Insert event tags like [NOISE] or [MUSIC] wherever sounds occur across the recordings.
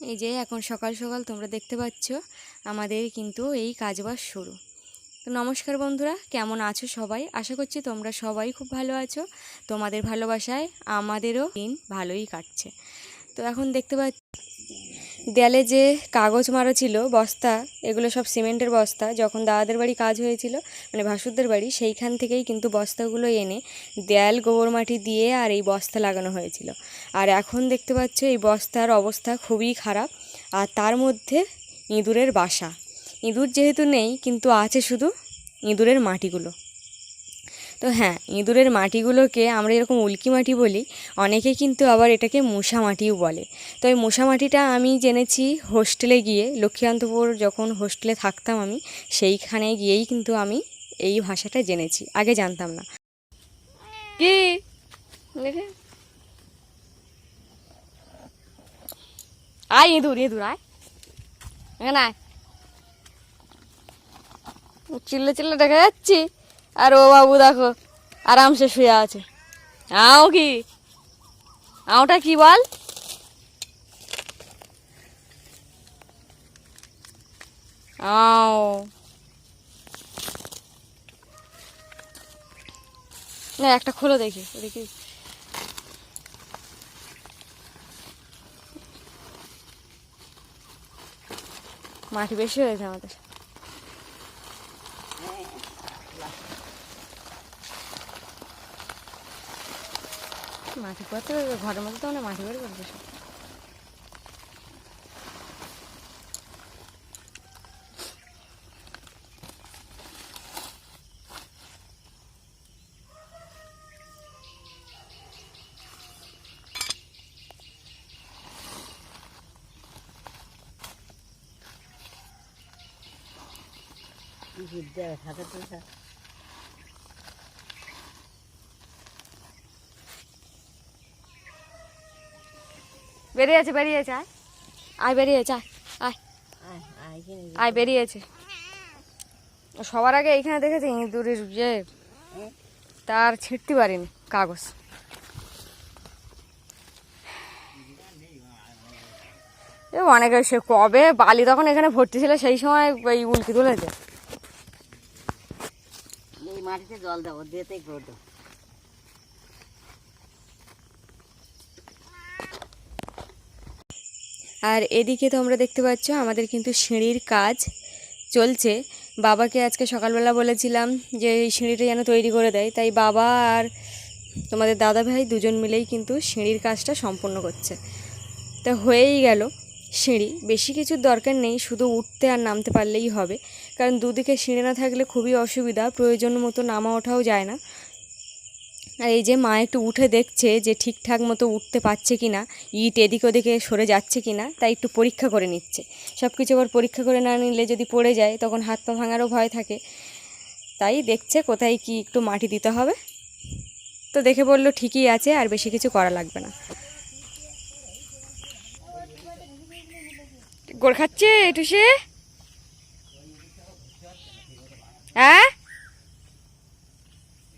এই যে এখন সকাল সকাল তোমরা দেখতে পাচ্ছ, আমাদের কিন্তু এই কাজবাজ শুরু। তো নমস্কার বন্ধুরা, কেমন আছো সবাই? আশা করছি তোমরা সবাই খুব ভালো আছো। তোমাদের ভালোবাসায় আমাদেরও দিন ভালোই কাটছে। তো এখন দেখতে পাচ্ছ দেয়ালে যে কাগজ মারা ছিল, বস্তা, এগুলো সব সিমেন্টের বস্তা, যখন দাদাদের বাড়ি কাজ হয়েছিল মানে ভাসুরদের বাড়ি, সেইখান থেকেই কিন্তু বস্তাগুলো এনে দেয়াল, গোবর মাটি দিয়ে আর এই বস্তা লাগানো হয়েছিল। আর এখন দেখতে পাচ্ছ, এই বস্তার অবস্থা খুবই খারাপ। আর তার মধ্যে ইঁদুরের বাসা। ইঁদুর যেহেতু নেই, কিন্তু আছে শুধু ইঁদুরের মাটিগুলো। তো হ্যাঁ ইঁদুরের মাটিগুলোকে আমরা এরকম উল্কি মাটি বলি, অনেকে কিন্তু আবার এটাকে মশা মাটিও বলে। তো এই মশা মাটিটা আমি জেনেছি হোস্টেলে গিয়ে, লক্ষ্মীকান্তপুর যখন হোস্টেলে থাকতাম আমি, সেইখানে গিয়েই কিন্তু আমি এই ভাষাটা জেনেছি, আগে জানতাম না। কি? আয় ইঁদুর ইঁদুর আয়। এখানে চিল্লে দেখা যাচ্ছি। আর ও বাবু দেখো, আরামসে শুয়ে আছে। আও কি? আওটা কি বল? আও। না, একটা খোলো দেখি দেখি। মাটি বেশি হয়েছে আমাদের। মাটি করতে হবে ঘরের মধ্যে তো আমরা মাটি করে করব সব। বিদ্যা হাতে বেরিয়েছে বেরিয়েছে, আয়। আয়, বেরিয়েছে, আয় আয়। বেরিয়েছে। সবার আগে এইখানে দেখেছি ইঁদুরের ইয়ে তার ছিঁড়তে পারিনি, কাগজ। এ অনেকে সে কবে বালি তখন এখানে ভর্তি ছিল, সেই সময় এই উল্কি তুলেছে। মাটিতে জল দেবো দিতেই আর এদিকে তোমরা দেখতে পাচ্ছ আমাদের কিন্তু সিঁড়ির কাজ চলছে। বাবাকে আজকে সকালবেলা বলেছিলাম যে এই সিঁড়িটা যেন তৈরি করে দেয়। তাই বাবা আর তোমাদের দাদা ভাই দুজন মিলেই কিন্তু সিঁড়ির কাজটা সম্পূর্ণ করছে। তা হয়েই গেল সিঁড়ি। বেশি কিছুর দরকার নেই, শুধু উঠতে আর নামতে পারলেই হবে। কারণ দুদিকে সিঁড়ি না থাকলে খুবই অসুবিধা, প্রয়োজন মতো নামা ওঠাও যায় না। আর এই যে মা একটু উঠে দেখছে যে ঠিকঠাক মতো উঠতে পারছে কি না, ইট এদিক ওদিকে সরে যাচ্ছে কি না, তাই একটু পরীক্ষা করে নিচ্ছে। সব কিছু আবার পরীক্ষা করে না নিলে যদি পড়ে যায়, তখন হাত পা ভাঙারও ভয় থাকে। তাই দেখছে কোথায় কি একটু মাটি দিতে হবে। তো দেখে বলল, ঠিকই আছে, আর বেশি কিছু করা লাগবে না। গোড় খাচ্ছে একটু সে হ্যাঁ?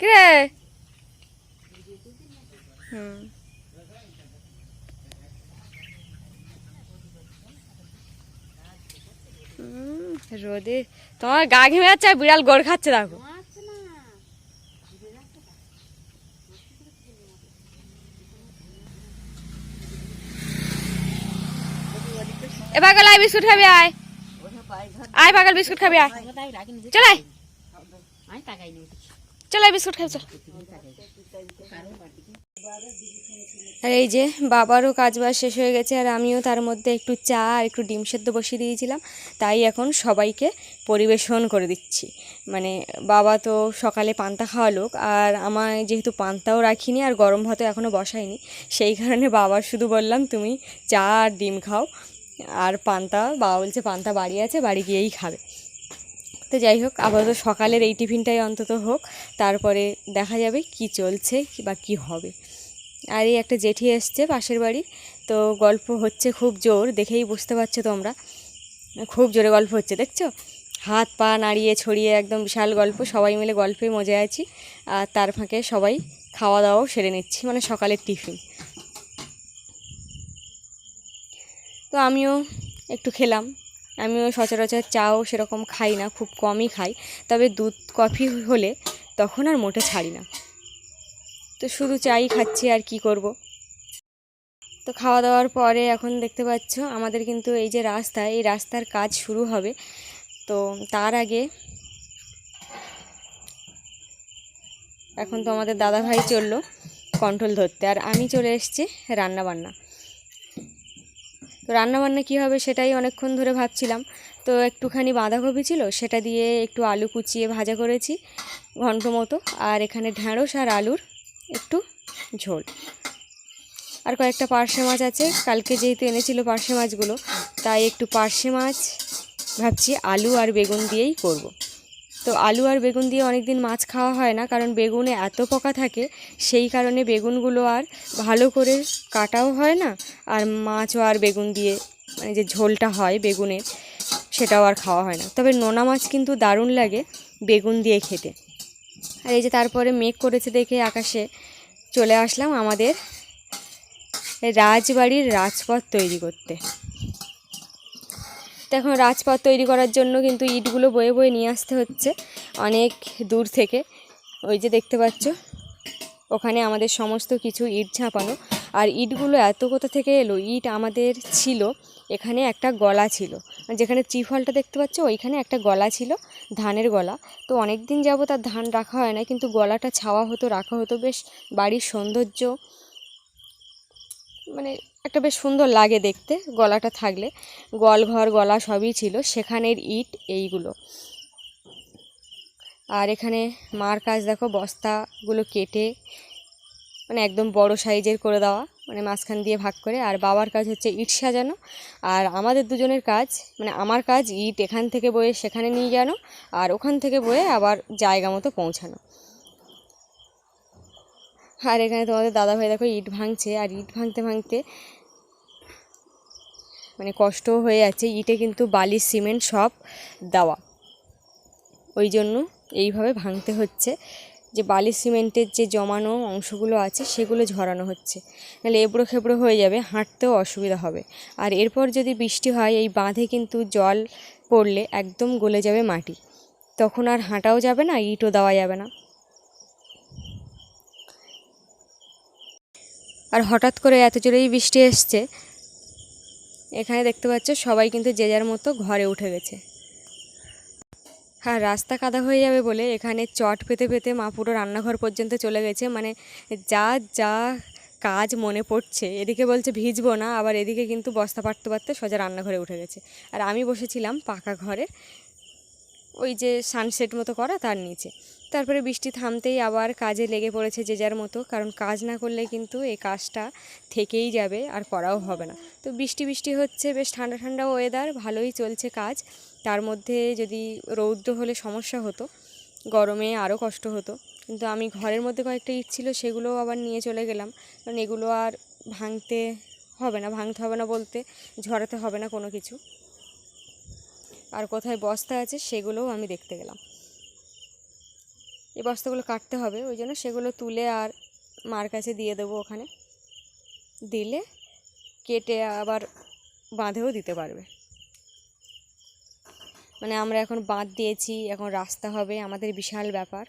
কিরে? হুম। রোদে। তোমার গা ঘেমে যাচ্ছে আর বিড়াল গোড় খাচ্ছে দেখো। এ পাগল আয় বিস্কুট খাবি আয়। আয় পাগল বিস্কুট খাবি আয়। চল আয়। আমি চল আয় বিস্কুট খাবি চল। আর এই যে বাবারও কাজ বাজ শেষ হয়ে গেছে, আর আমিও তার মধ্যে একটু চা আর একটু ডিম সেদ্ধ বসিয়ে দিয়েছিলাম। তাই এখন সবাইকে পরিবেশন করে দিচ্ছি। মানে বাবা তো সকালে পান্তা খাওয়া লোক, আর আমার যেহেতু পান্তাও রাখিনি আর গরম ভাতও এখনও বসাইনি সেই কারণে বাবার শুধু বললাম, তুমি চা আর ডিম খাও। আর পান্তা, বাবা বলছে, পান্তা বাড়ি আছে, বাড়ি গিয়েই খাবে। তো যাই হোক, আপাতত সকালের এই টিফিনটাই অন্তত হোক, তারপরে দেখা যাবে কি চলছে বা কি হবে। আর এই একটা জেঠি এসছে পাশের বাড়ি, তো গল্প হচ্ছে খুব জোর, দেখেই বুঝতে পারছ তোমরা। খুব জোরে গল্প হচ্ছে, দেখছ? হাত পা নাড়িয়ে ছড়িয়ে একদম বিশাল গল্প, সবাই মিলে গল্পে মজায় আছি, আর তার ফাঁকে সবাই খাওয়া দাওয়াও সেরে নিচ্ছি মানে সকালের টিফিন। তো আমিও একটু খেলাম, আমিও সচরাচর চাও সেরকম খাই না, খুব কমই খাই, তবে দুধ, কফি হলে তখন আর মোটে ছাড়ি না। তো শুধু চাই খাচ্ছি আর কি করব। তো খাওয়া দাওয়ার পরে এখন দেখতে পাচ্ছ, আমাদের কিন্তু এই যে রাস্তা, এই রাস্তার কাজ শুরু হবে। তো তার আগে এখন তো আমাদের দাদা ভাই চলল কন্ট্রোল ধরতে, আর আমি চলে এসেছি রান্না বান্না তো রান্নাবান্না কী হবে সেটাই অনেকক্ষণ ধরে ভাবছিলাম। তো একটুখানি বাঁধাকপি ছিল, সেটা দিয়ে একটু আলু কুচিয়ে ভাজা করেছি ঘন্ট মতো, আর এখানে ঢ্যাঁড়স আর আলুর একটু ঝোল। আর কয়েকটা পার্শে মাছ আছে। কালকে যেহেতু এনেছিল পার্শে মাছগুলো, তাই একটু পার্শে মাছ, ভাবছি আলু আর বেগুন দিয়েই করব। তো আলু আর বেগুন দিয়ে অনেক দিন মাছ খাওয়া হয় না, কারণ বেগুনে এত পোকা থাকে, সেই কারণে বেগুনগুলো আর ভালো করে কাটাও হয় না, আর মাছও আর বেগুন দিয়ে মানে যে ঝোলটা হয় বেগুনের সেটাও আর খাওয়া হয় না। তবে নোনা মাছ কিন্তু দারুণ লাগে বেগুন দিয়ে খেতে। আর এই যে তারপরে মেঘ করেছে দেখে আকাশে চলে আসলাম আমাদের রাজবাড়ির রাজপথ তৈরি করতে। তো এখন রাজপথ তৈরি করার জন্য কিন্তু ইটগুলো বয়ে বয়ে নিয়ে আসতে হচ্ছে অনেক দূর থেকে। ওই যে দেখতে পাচ্ছ, ওখানে আমাদের সমস্ত কিছু ইট ঝাঁপানো। আর ইটগুলো এত কোথা থেকে এলো? ইট আমাদের ছিল, এখানে একটা গলা ছিল। যেখানে চিফলটা দেখতে পাচ্ছ, ওইখানে একটা গলা ছিল, ধানের গলা। তো অনেক দিন যাব তার ধান রাখা হয় না, কিন্তু গলাটা ছাওয়া হতো, রাখা হতো। বেশ বাড়ির সৌন্দর্য মানে একটা বেশ সুন্দর লাগে দেখতে, গলাটা থাকলে। গল ঘর, গলা সবই ছিল, সেখানের ইট এইগুলো। আর এখানে মার কাজ দেখো, বস্তাগুলো কেটে মানে একদম বড় সাইজের করে দেওয়া। মানে মাঝখান দিয়ে ভাগ করে, আর বাবার কাজ হচ্ছে ইট সাজানো। আর আমাদের দুজনের কাজ মানে আমার কাজ ইট এখান থেকে বয়ে সেখানে নিয়ে যানো, আর ওখান থেকে বয়ে আবার জায়গা মতো পৌঁছানো। আর এখানে তোমাদের দাদা ভাই দেখো ইট ভাঙছে, আর ইট ভাঙতে ভাঙতে মানে কষ্টও হয়ে যাচ্ছে। ইটে কিন্তু বালি সিমেন্ট সব দেওয়া। ওই জন্য এইভাবে ভাঙতে হচ্ছে। যে বালি সিমেন্টের যে জমানো অংশগুলো আছে সেগুলো ঝরানো হচ্ছে। নাহলে এবড়ো খেবড়ো হয়ে যাবে, হাঁটতেও অসুবিধা হবে। আর এরপর যদি বৃষ্টি হয়, এই বাঁধে কিন্তু জল পড়লে একদম গলে যাবে মাটি। তখন আর হাঁটাও যাবে না, ইটও দেওয়া যাবে না। আর হঠাৎ করে এত জোরেই বৃষ্টি এসছে, এখানে দেখতে পাচ্ছ সবাই কিন্তু যে যার মতো ঘরে উঠে গেছে। হ্যাঁ রাস্তা কাদা হয়ে যাবে বলে এখানে চট পেতে পেতে মা পুরো রান্নাঘর পর্যন্ত চলে গেছে। মানে যা যা কাজ মনে পড়ছে, এদিকে বলছে ভিজবো না, আবার এদিকে কিন্তু বস্তা পারতে পারতে সোজা রান্নাঘরে উঠে গেছে। আর আমি বসেছিলাম পাকা ঘরের ওই যে সানসেট মতো করা তার নিচে। তারপরে বৃষ্টি থামতেই আবার কাজে লেগে পড়েছে যে যার মতো, কারণ কাজ না করলে কিন্তু এই কাজটা থেকেই যাবে, আর করাও হবে না। তো বৃষ্টি বৃষ্টি হচ্ছে, বেশ ঠান্ডা ঠান্ডা ওয়েদার ভালোই চলছে কাজ। তার মধ্যে যদি রৌদ্র হলে সমস্যা হতো, গরমে আরও কষ্ট হতো। কিন্তু আমি ঘরের মধ্যে কয়েকটা ইট ছিল, সেগুলোও আবার নিয়ে চলে গেলাম। কারণ এগুলো আর ভাঙতে হবে না, ভাঙতে হবে না বলতে, ঝরাতে হবে না কোনো কিছু। আর কোথায় বস্তা আছে সেগুলোও আমি দেখতে গেলাম। এই বস্তাগুলো কাটতে হবে, ওই জন্য সেগুলো তুলে আর মার কাছে দিয়ে দেবো ওখানে। দিলে কেটে আবার বাঁধেও দিতে পারবে। মানে আমরা এখন বাঁধ দিয়েছি, এখন রাস্তা হবে, আমাদের বিশাল ব্যাপার।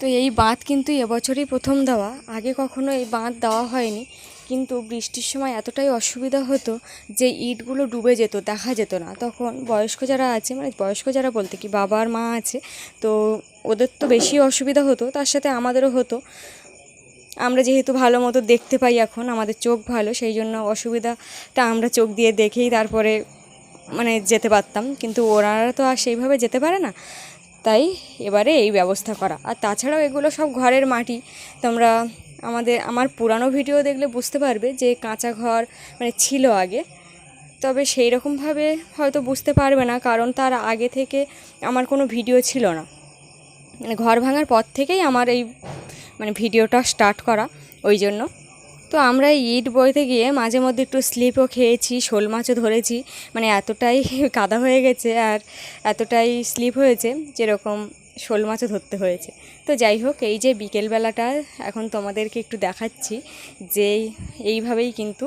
তো এই বাঁধ কিন্তু এবছরই প্রথম দেওয়া, আগে কখনো এই বাঁধ দেওয়া হয়নি। কিন্তু বৃষ্টির সময় এতটাই অসুবিধা হতো যে ইটগুলো ডুবে যেত, দেখা যেত না। তখন বয়স্ক যারা আছে মানে বয়স্ক যারা বলতে কি বাবার মা আছে, তো ওদের তো বেশি অসুবিধা হতো, তার সাথে আমাদেরও হতো। আমরা যেহেতু ভালো মতো দেখতে পাই এখন, আমাদের চোখ ভালো, সেই জন্য অসুবিধাটা আমরা চোখ দিয়ে দেখেই তারপরে মানে যেতে পারতাম। কিন্তু ওরা তো আর সেইভাবে যেতে পারে না। তাই এবারে এই ব্যবস্থা করা। আর তাছাড়াও এগুলো সব ঘরের মাটি, তোমরা আমাদের, আমার পুরানো ভিডিও দেখলে বুঝতে পারবে যে কাঁচা ঘর মানে ছিল আগে। তবে সেই রকমভাবে হয়তো বুঝতে পারবে না, কারণ তার আগে থেকে আমার কোনো ভিডিও ছিল না। মানে ঘর ভাঙার পর থেকেই আমার এই মানে ভিডিওটা স্টার্ট করা, ওই জন্য। তো আমরা ইট বইতে গিয়ে মাঝে মধ্যে একটু স্লিপও খেয়েছি, শোল মাছও ধরেছি। মানে এতটাই [LAUGHS] কাদা হয়ে গেছে আর এতটাই স্লিপ হয়েছে যেরকম শোল মাছও ধরতে হয়েছে। তো যাই হোক, এই যে বিকেলবেলাটা, এখন তোমাদেরকে একটু দেখাচ্ছি যে এইভাবেই কিন্তু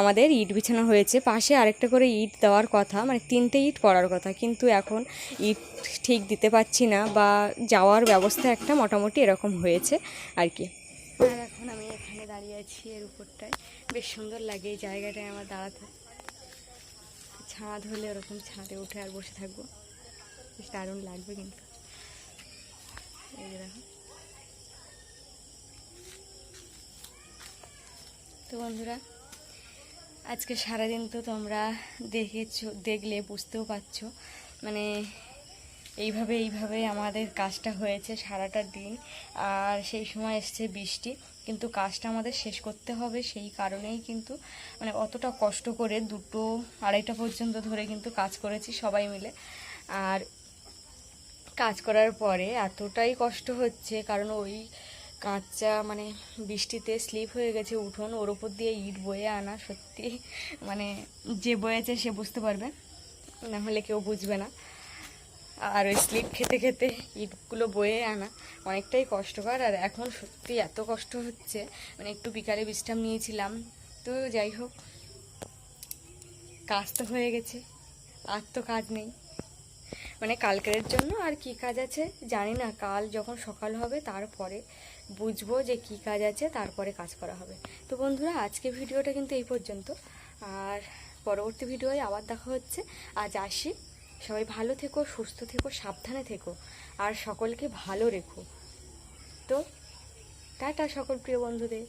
আমাদের ইট বিছানো হয়েছে। পাশে আরেকটা করে ইট দেওয়ার কথা মানে তিনটে ইট পড়ার কথা, কিন্তু এখন ইট ঠিক দিতে পারছি না বা যাওয়ার ব্যবস্থা একটা মোটামুটি এরকম হয়েছে আর কি। আর এখন আমি এখানে দাঁড়িয়ে আছি এর উপরটায়। বেশ সুন্দর লাগে এই জায়গাটায় আমার দাঁড়াতে। ছাদ হলে ওরকম ছাদে উঠে আর বসে থাকব। বেশ দারুণ লাগবে কিন্তু। তো বন্ধুরা, আজকে সারাদিন তো তোমরা দেখেছ, দেখলে বুঝতেও পারছ। মানে এইভাবে এইভাবে আমাদের কাজটা হয়েছে সারাটা দিন। আর সেই সময় এসছে বৃষ্টি, কিন্তু কাজটা আমাদের শেষ করতে হবে সেই কারণেই কিন্তু মানে অতটা কষ্ট করে দুটো আড়াইটা পর্যন্ত ধরে কিন্তু কাজ করেছি সবাই মিলে। আর কাজ করার পরে এতটাই কষ্ট হচ্ছে, কারণ ওই কাঁচা মানে বৃষ্টিতে স্লিপ হয়ে গেছে উঠোন, ওর ওপর দিয়ে ইট বয়ে আনা, সত্যি মানে যে বয়েছে সে বুঝতে পারবে, না হলে কেউ বুঝবে না। আর ওই স্লিপ খেতে খেতে ইটগুলো বয়ে আনা অনেকটাই কষ্টকর, আর এখন সত্যি এত কষ্ট হচ্ছে মানে একটু বিকালে বিশ্রাম নিয়েছিলাম, তো যাই হোক, কাজ তো হয়ে গেছে, আর তো কাজ নেই। মানে কালকের জন্য আর কি কাজ আছে, জানি না, কাল যখন সকাল হবে তারপরে বুঝব যে কি কাজ আছে, তারপরে কাজ করা হবে। তো বন্ধুরা আজকে ভিডিওটা কিন্তু এই পর্যন্ত। আর পরবর্তী ভিডিওয় আবার দেখা হচ্ছে। আজ আসি। সবাই ভালো থেকো, সুস্থ থেকো, সাবধানে থেকো, আর সকলকে ভালো রেখো। তো টাটা সকল প্রিয় বন্ধুদের।